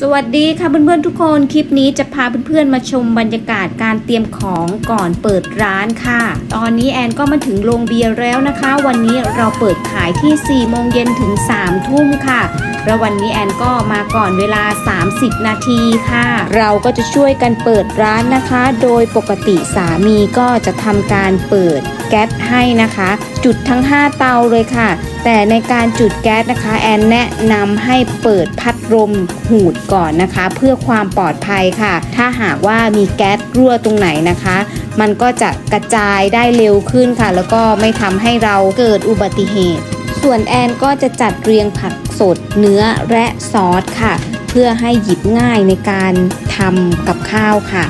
สวัสดีค่ะเพื่อนๆทุกคนคลิปนี้จะพาเพื่อนๆมาชมบรรยากาศการเตรียมของก่อนเปิดร้านค่ะ ตอนนี้แอนก็มาถึงโรงเบียร์แล้วนะคะ วันนี้เราเปิดขายที่4โมงเย็นถึง3ทุ่มค่ะ แล้ววันนี้แอนก็มาก่อนเวลา 30 นาทีค่ะ เราก็จะช่วยกันเปิดร้านนะคะ โดยปกติสามีก็จะทำการเปิด แก๊สให้นะคะ จุดทั้ง 5 เตาเลยค่ะ แต่ในการจุดแก๊สนะคะ แอนแนะนำให้เปิดพัดลมหูดก่อนนะคะ เพื่อความปลอดภัยค่ะ ถ้าหากว่ามีแก๊สรั่วตรงไหนนะคะ มันก็จะกระจายได้เร็วขึ้นค่ะ แล้วก็ไม่ทำให้เราเกิดอุบัติเหตุ ส่วนแอนก็จะจัดเรียงผักสดเนื้อและซอสค่ะ เพื่อให้หยิบง่ายในการทำกับข้าวค่ะ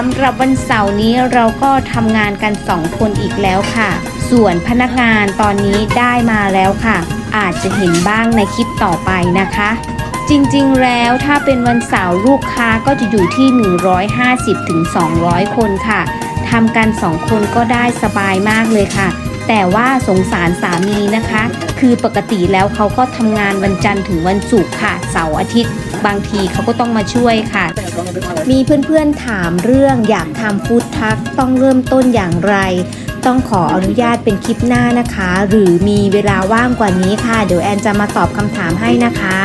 สำหรับวันเสาร์นี้เราก็ทำงานกัน 2 คนอีกแล้วค่ะ ส่วนพนักงานตอนนี้ได้มาแล้วค่ะ อาจจะเห็นบ้างในคลิปต่อไปนะคะ จริงๆแล้วถ้าเป็นวันเสาร์ลูกค้าก็จะอยู่ที่ 150ถึง200 คนค่ะทำกัน 2 คนก็ได้สบายมากเลยค่ะ แต่ว่าสงสารสามีนะคะ คือปกติแล้วเขาก็ทำงานวันจันทร์ถึงวันศุกร์ค่ะ เสาร์อาทิตย์ บางทีเขาก็ต้องมาช่วยค่ะ มีเพื่อนๆถามเรื่องอยากทำฟู้ดทักต้องเริ่มต้นอย่างไร ต้องขออนุญาตเป็นคลิปหน้านะคะ หรือมีเวลาว่างกว่านี้ค่ะ เดี๋ยวแอนจะมาตอบคำถามให้นะคะ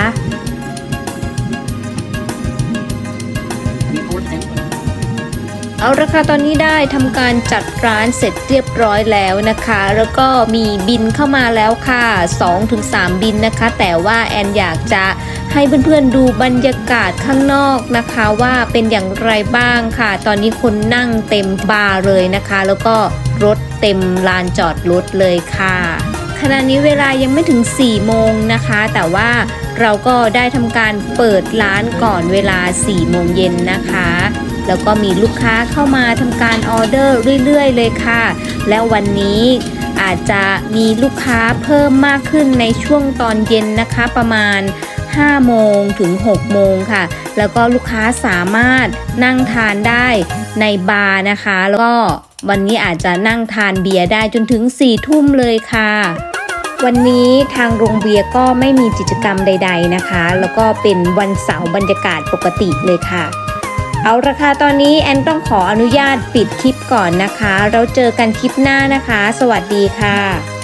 เอาละค่ะตอนนี้ได้ทำการจัดร้านเสร็จเรียบร้อยแล้วนะคะ แล้วก็มีบินเข้ามาแล้วค่ะ 2-3 บินนะคะ แต่ว่าแอนอยากจะให้เพื่อนๆดูบรรยากาศข้างนอกนะคะว่าเป็นอย่างไรบ้างค่ะ ตอนนี้คนนั่งเต็มบาร์เลยนะคะ แล้วก็รถเต็มลานจอดรถเลยค่ะขณะนี้เวลายังไม่ถึง 4 โมงนะคะ แต่ว่าเราก็ได้ทำการเปิดร้านก่อนเวลา 4 โมงเย็นนะคะ แล้วก็มีลูกค้าเข้ามาทำการออเดอร์เรื่อยๆ เลยค่ะ แล้ววันนี้อาจจะมีลูกค้าเพิ่มมากขึ้นในช่วงตอนเย็นนะคะประมาณ 5 โมงถึง 6 โมงค่ะ แล้วก็ลูกค้าสามารถนั่งทานได้ในบาร์นะคะ แล้วก็วันนี้อาจจะนั่งทานเบียร์ได้จนถึง 4 ทุ่มเลยค่ะ วันนี้ทางโรงเบียร์ก็ไม่มีกิจกรรมใด ๆนะคะ แล้วก็เป็นวันเสาร์บรรยากาศปกติเลยค่ะ เอาราคาตอนนี้แอนต้องขออนุญาตปิดคลิปก่อนนะคะ เราเจอกันคลิปหน้านะคะ สวัสดีค่ะ